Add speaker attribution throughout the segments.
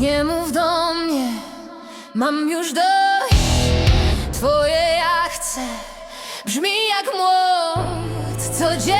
Speaker 1: Nie mów do mnie, mam już dość. Twoje ja chcę, brzmi jak młot Codziennie.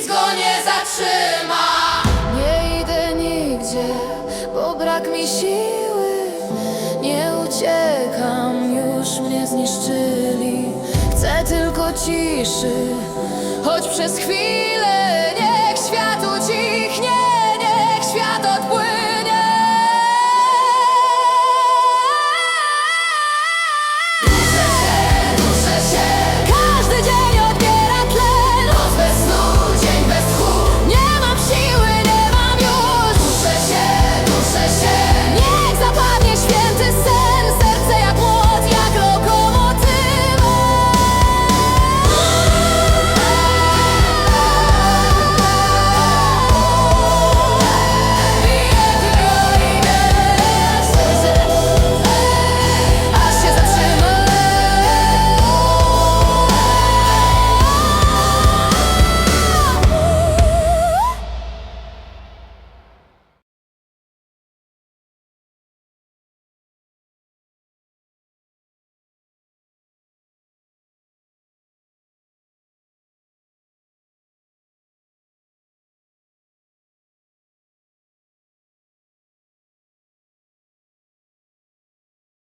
Speaker 1: nic go nie zatrzyma. Nie idę nigdzie, bo brak mi siły. Nie uciekam, już mnie zniszczyli. Chcę tylko ciszy, choć przez chwilę